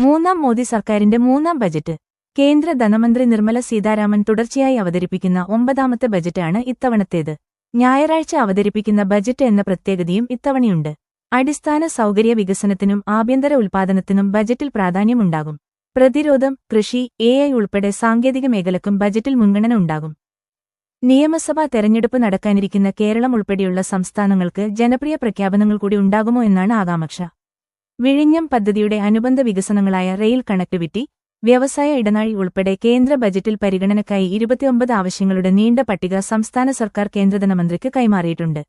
നരേന്ദ്രമോദി സർക്കാരിന്റെ മൂന്നാം ബജറ്റ്. കേന്ദ്ര ധനമന്ത്രി നിർമ്മല സീതാരാമൻ തുടർച്ചയായി അവതരിപ്പിക്കുന്ന ഒമ്പതാമത്തെ ബജറ്റാണ് ഇത്തവണത്തേത്. ഞായറാഴ്ച അവതരിപ്പിക്കുന്ന ബജറ്റ് എന്ന പ്രത്യേകതയും ഇത്തവണയുണ്ട്. അടിസ്ഥാന സൗകര്യ വികസനത്തിനും ആഭ്യന്തര ഉൽപാദനത്തിനും ബജറ്റിൽ പ്രാധാന്യമുണ്ടാകും. പ്രതിരോധം കൃഷി എ ഐ ഉൾപ്പെടെ സാങ്കേതിക മേഖലക്കും ബജറ്റിൽ മുൻഗണന ഉണ്ടാകും. നിയമസഭാ തെരഞ്ഞെടുപ്പ് നടക്കാനിരിക്കുന്ന കേരളം ഉൾപ്പെടെയുള്ള സംസ്ഥാനങ്ങൾക്ക് ജനപ്രിയ പ്രഖ്യാപനങ്ങൾ കൂടി ഉണ്ടാകുമോ എന്നാണ് ആകാംക്ഷ. വിഴിഞ്ഞം പദ്ധതിയുടെ അനുബന്ധ വികസനങ്ങളായ റെയിൽ കണക്ടിവിറ്റി വ്യവസായ ഇടനാഴി ഉൾപ്പെടെ കേന്ദ്ര ബജറ്റിൽ പരിഗണനയ്ക്കായി ഇരുപത്തിയൊമ്പത് ആവശ്യങ്ങളുടെ നീണ്ട പട്ടിക സംസ്ഥാന സർക്കാർ കേന്ദ്രധനമന്ത്രിക്ക് കൈമാറിയിട്ടുണ്ട്.